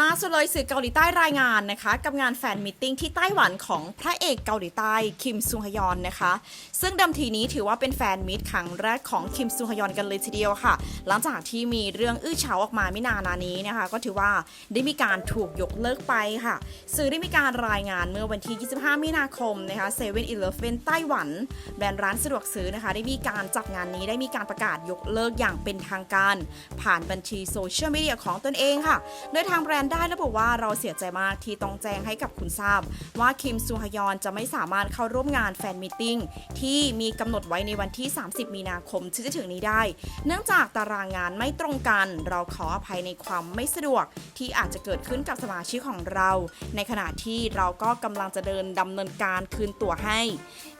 ล่าสุดเลยสื่อเกาหลีใต้รายงานนะคะ กับงานแฟนมิทติ้งที่ไต้หวันของพระเอกเกาหลีใต้คิมซุงฮยอนนะคะ ซึ่งดิมทีนี้ถือว่าเป็นแฟนมิตครั้งแรกของคิมซุงฮยอนกันเลยทีเดียวค่ะ หลังจากที่มีเรื่องอื้อฉาวออกมาไม่นานานี้นะคะ ก็ถือว่าได้มีการถูกยกเลิกไปค่ะ สื่อได้มีการรายงานเมื่อวันที่ 25 มีนาคมนะคะเซเว่นอีเลฟเว่นไต้หวัน แบรนด์ร้านสะดวกซื้อนะคะ ได้มีการจัดงานนี้ได้มีการประกาศยกเลิกอย่างเป็นทางการ ผ่านบัญชีโซเชียลมีเดียของตนเองค่ะโดยทางแบรนด์ได้ระบุว่าเราเสียใจมากที่ต้องแจ้งให้กับคุณทราบ ว่าคิมซูฮยอนจะไม่สามารถเข้าร่วมงานแฟนมิทติ้งที่มีกำหนดไว้ในวันที่ 30 มีนาคมที่จะถึงนี้ได้ เนื่องจากตารางงานไม่ตรงกัน เราขออภัยในความไม่สะดวกที่อาจจะเกิดขึ้นกับสมาชิกของเรา ในขณะที่เราก็กำลังจะเดินดำเนินการคืนตั๋วให้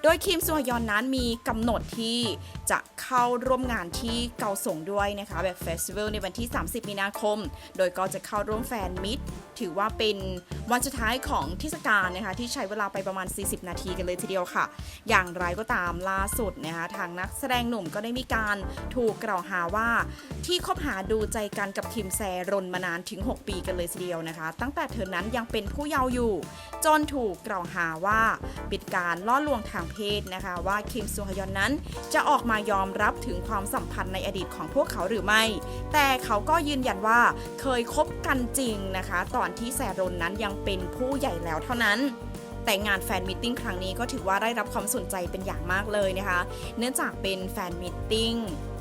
โดยคิมซูฮยอนนั้นมีกำหนดที่ จะเข้าร่วมงานที่เกาสงด้วยนะคะแบบเฟสติวัลในวันที่ 30 มีนาคม โดยก็จะเข้าร่วมแฟนมิตรถือว่าเป็นวันสุดท้ายของเทศกาลนะคะที่ใช้เวลาไปประมาณ 40 นาทีกันเลยทีเดียวค่ะ อย่างไรก็ตามล่าสุดนะคะทางนักแสดงหนุ่มก็ได้มีการถูกกล่าวหาว่าที่คบหาดูใจกันกับคิมแซรนมานานถึง 6 ปีกันเลยทีเดียวนะคะ ตั้งแต่เธอนั้นยังเป็นผู้เยาว์อยู่ จนถูกกล่าวหาว่าปิดการล่อลวงทางเพศนะคะ ว่าคิมซูฮยอนนั้น จะออกมายอมรับถึงความสัมพันธ์ในอดีตของพวกเขาหรือไม่ แต่เขาก็ยืนยันว่าเคยคบกันจริงนะคะ ตอนที่แซรนนั้นยังเป็นผู้ใหญ่แล้วเท่านั้นแต่งานแฟนมิทติ้งครั้งนี้ก็ถือว่าได้รับความสนใจเป็นอย่างมากเลยนะคะ เนื่องจากเป็นแฟนมิทติ้ง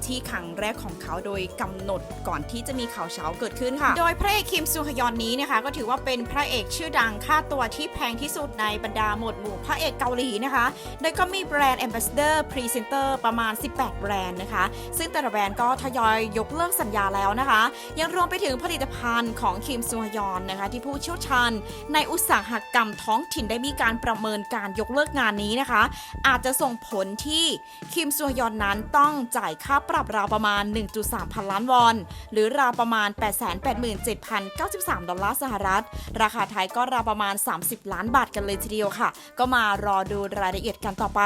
ที่ครั้งแรกของเขาโดยกำหนดก่อนที่จะมีข่าวเช้าเกิดขึ้นค่ะ โดยพระเอกคิมซูฮยอนนี้นะคะก็ถือว่าเป็นพระเอกชื่อดังค่าตัวที่แพงที่สุดในบรรดาหมวดหมู่พระเอกเกาหลีนะคะโดยก็มีแบรนด์ Ambassador Presenter ประมาณ 18 แบรนด์นะคะ ซึ่งแต่ละแบรนด์ก็ทยอยยกเลิกสัญญาแล้วนะคะ ยังรวมไปถึงผลิตภัณฑ์ของคิมซูฮยอนนะคะที่ผู้เชี่ยวชาญในอุตสาหกรรมท้องถิ่นได้มีการประเมินการยกเลิกงานนี้นะคะ อาจจะส่งผลที่คิมซูฮยอนนั้นต้องจ่ายค่าปปรับราวประมาณ 1.3 พันล้านวอน หรือราวประมาณ 887,093 ดอลลาร์สหรัฐ ราคาไทยก็ราวประมาณ 30 ล้านบาทกันเลยทีเดียวค่ะ ก็มารอดูรายละเอียดกันต่อไป